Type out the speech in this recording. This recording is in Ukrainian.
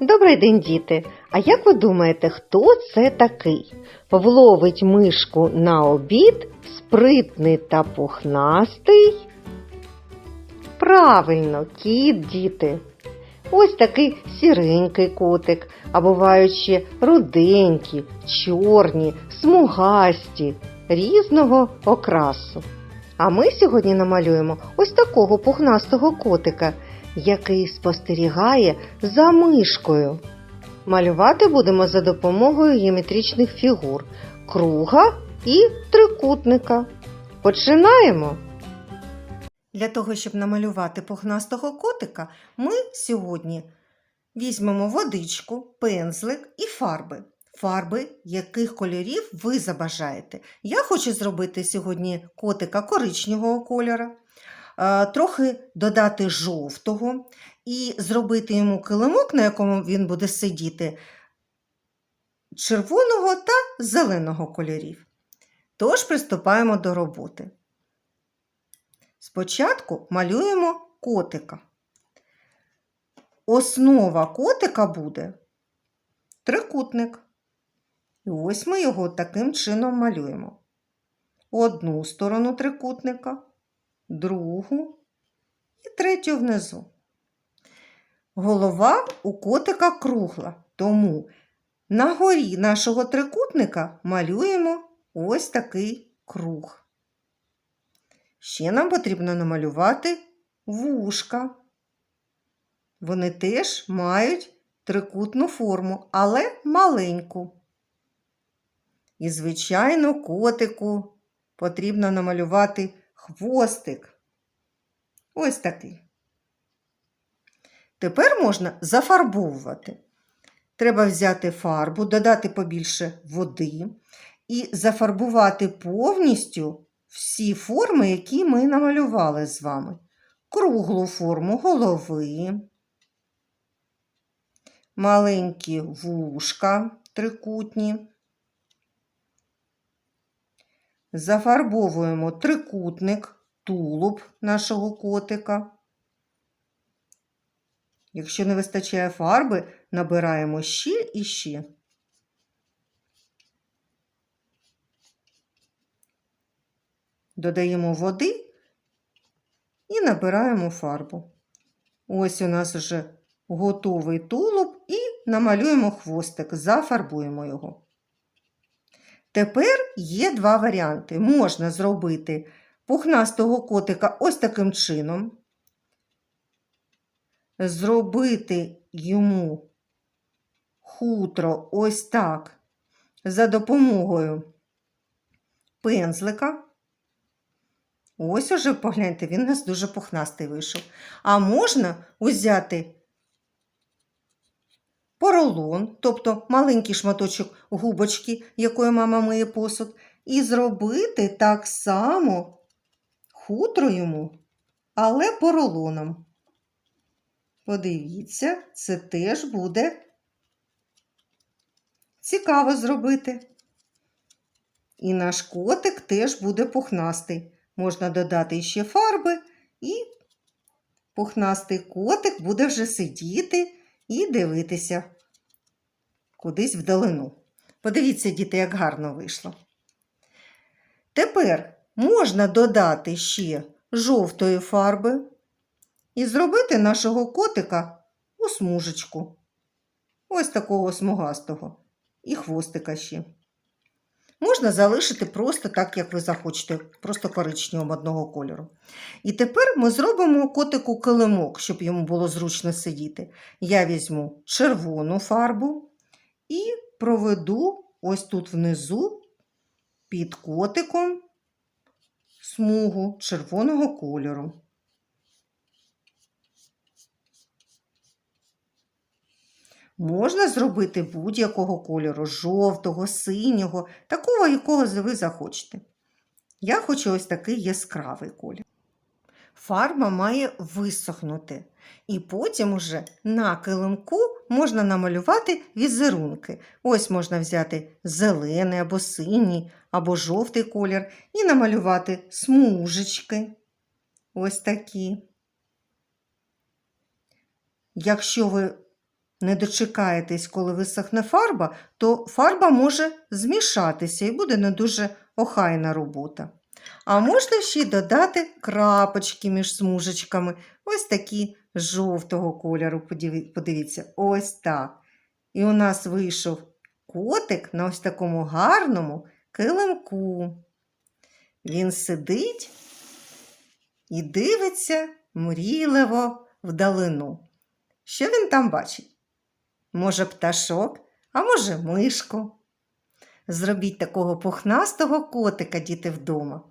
Добрий день, діти! А як ви думаєте, хто це такий? Вловить мишку на обід, спритний та пухнастий? Правильно, кіт, діти. Ось такий сіренький котик, а бувають ще руденькі, чорні, смугасті, різного окрасу. А ми сьогодні намалюємо ось такого пухнастого котика, який спостерігає за мишкою. Малювати будемо за допомогою геометричних фігур круга і трикутника. Починаємо! Для того, щоб намалювати пухнастого котика, ми сьогодні візьмемо водичку, пензлик і фарби. Фарби, яких кольорів ви забажаєте. Я хочу зробити сьогодні котика коричневого кольору, е, трохи додати жовтого і зробити йому килимок, на якому він буде сидіти, червоного та зеленого кольорів. Тож приступаємо до роботи. Спочатку малюємо котика. Основа котика буде трикутник. І ось ми його таким чином малюємо. Одну сторону трикутника, другу і третю внизу. Голова у котика кругла, тому на горі нашого трикутника малюємо ось такий круг. Ще нам потрібно намалювати вушка. Вони теж мають трикутну форму, але маленьку. І, звичайно, котику потрібно намалювати хвостик. Ось такий. Тепер можна зафарбовувати. Треба взяти фарбу, додати побільше води і зафарбувати повністю всі форми, які ми намалювали з вами. Круглу форму голови, маленькі вушка трикутні. Зафарбовуємо трикутник, тулуб нашого котика. Якщо не вистачає фарби, набираємо ще і ще. Додаємо води і набираємо фарбу. Ось у нас вже готовий тулуб і намалюємо хвостик, зафарбуємо його. Тепер є два варіанти. Можна зробити пухнастого котика ось таким чином, зробити йому хутро ось так за допомогою пензлика. Ось уже, погляньте, він у нас дуже пухнастий вийшов. А можна узяти поролон, тобто маленький шматочок губочки, якою мама миє посуд, і зробити так само хутро йому, але поролоном. Подивіться, це теж буде цікаво зробити. І наш котик теж буде пухнастий. Можна додати ще фарби, і пухнастий котик буде вже сидіти і дивитися кудись вдалину. Подивіться, діти, як гарно вийшло. Тепер можна додати ще жовтої фарби і зробити нашого котика у смужечку. Ось такого смугастого. І хвостика ще. Можна залишити просто так, як ви захочете, просто коричневим одного кольору. І тепер ми зробимо котику килимок, щоб йому було зручно сидіти. Я візьму червону фарбу і проведу ось тут внизу під котиком смугу червоного кольору. Можна зробити будь-якого кольору, жовтого, синього, такого, якого ви захочете. Я хочу ось такий яскравий колір. Фарба має висохнути. І потім уже на килимку можна намалювати візерунки. Ось можна взяти зелений або синій, або жовтий колір і намалювати смужечки. Ось такі. Якщо ви не дочекаєтесь, коли висохне фарба, то фарба може змішатися і буде не дуже охайна робота. А можна ще й додати крапочки між смужечками, ось такі жовтого кольору. Подивіться, ось так. І у нас вийшов котик на ось такому гарному килимку. Він сидить і дивиться мрійливо вдалину. Що він там бачить? Може, пташок, а може, мишку. Зробіть такого пухнастого котика, діти, вдома.